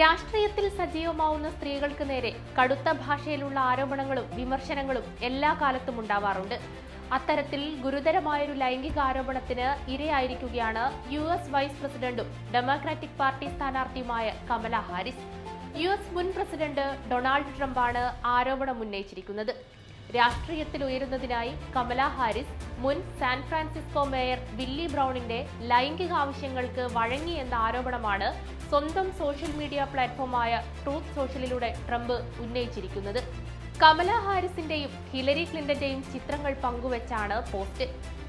രാഷ്ട്രീയത്തിൽ സജീവമാവുന്ന സ്ത്രീകൾക്ക് നേരെ കടുത്ത ഭാഷയിലുള്ള ആരോപണങ്ങളും വിമർശനങ്ങളും എല്ലാ കാലത്തും ഉണ്ടാവാറുണ്ട്. അത്തരത്തിൽ ഗുരുതരമായൊരു ലൈംഗിക ആരോപണത്തിന് ഇരയായിരിക്കുകയാണ് യു എസ് വൈസ് പ്രസിഡന്റും ഡെമോക്രാറ്റിക് പാർട്ടി സ്ഥാനാർത്ഥിയുമായ കമല ഹാരിസ്. യു എസ് മുൻ പ്രസിഡന്റ് ഡൊണാൾഡ് ട്രംപാണ് ആരോപണം ഉന്നയിച്ചിരിക്കുന്നത്. രാഷ്ട്രീയത്തിൽ ഉയരുന്നതിനായി കമല ഹാരിസ് മുൻ സാൻ ഫ്രാൻസിസ്കോ മേയർ വില്ലി ബ്രൗണിന്റെ ലൈംഗിക ആവശ്യങ്ങൾക്ക് വഴങ്ങി എന്ന ആരോപണമാണ് സ്വന്തം സോഷ്യൽ മീഡിയ പ്ലാറ്റ്ഫോമായ ട്രൂത്ത് സോഷ്യലിലൂടെ ട്രംപ് ഉന്നയിച്ചിരിക്കുന്നത്. കമല ഹാരിസിന്റെയും ഹിലരി ക്ലിന്റന്റെയും ചിത്രങ്ങൾ പങ്കുവച്ചാണ് പോസ്റ്റ്.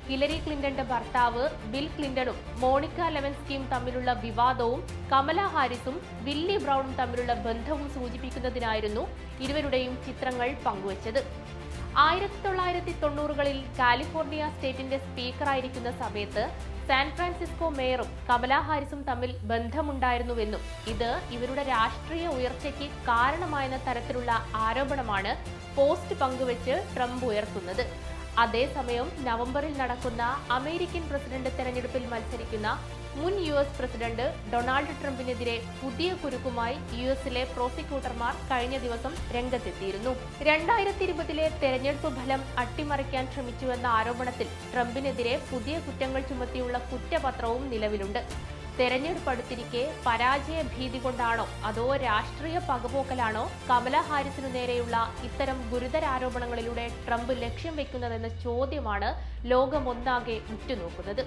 ഹിലരി ക്ലിന്റന്റെ ഭർത്താവ് ബിൽ ക്ലിന്റണും മോണിക്ക ലെവൻസ്കിയും തമ്മിലുള്ള വിവാദവും കമല ഹാരിസും വില്ലി ബ്രൗണും തമ്മിലുള്ള ബന്ധവും സൂചിപ്പിക്കുന്നതിനായിരുന്നു ഇരുവരുടെയും ചിത്രങ്ങൾ പങ്കുവച്ചത്. ആയിരത്തി തൊള്ളായിരത്തി തൊണ്ണൂറുകളിൽ കാലിഫോർണിയ സ്റ്റേറ്റിന്റെ സ്പീക്കറായിരിക്കുന്ന സമയത്ത് സാൻ ഫ്രാൻസിസ്കോ മേയറും കമലാ ഹാരിസും തമ്മിൽ ബന്ധമുണ്ടായിരുന്നുവെന്നും ഇത് ഇവരുടെ രാഷ്ട്രീയ ഉയർച്ചയ്ക്ക് കാരണമായെന്ന തരത്തിലുള്ള ആരോപണമാണ് പോസ്റ്റ് പങ്കുവച്ച് ട്രംപ് ഉയർത്തുന്നത്. അതേസമയം നവംബറിൽ നടക്കുന്ന അമേരിക്കൻ പ്രസിഡന്റ് തെരഞ്ഞെടുപ്പിൽ മത്സരിക്കുന്ന മുൻ യു എസ് പ്രസിഡന്റ് ഡൊണാൾഡ് ട്രംപിനെതിരെ പുതിയ കുരുക്കുമായി യു എസിലെ പ്രോസിക്യൂട്ടർമാർ കഴിഞ്ഞ ദിവസം രംഗത്തെത്തിയിരുന്നു. രണ്ടായിരത്തി ഇരുപതിലെ തെരഞ്ഞെടുപ്പ് ഫലം അട്ടിമറിക്കാൻ ശ്രമിച്ചുവെന്ന ആരോപണത്തിൽ ട്രംപിനെതിരെ പുതിയ കുറ്റങ്ങൾ ചുമത്തിയുള്ള കുറ്റപത്രവും നിലവിലുണ്ട്. തെരഞ്ഞെടുപ്പ് അടുത്തിരിക്കെ പരാജയ ഭീതി കൊണ്ടാണോ അതോ രാഷ്ട്രീയ പകപോക്കലാണോ കമല ഹാരിസിനു നേരെയുള്ള ഇത്തരം ഗുരുതര ആരോപണങ്ങളിലൂടെ ട്രംപ് ലക്ഷ്യം വെക്കുന്നതെന്ന ചോദ്യമാണ് ലോകമൊന്നാകെ ഉറ്റുനോക്കുന്നത്.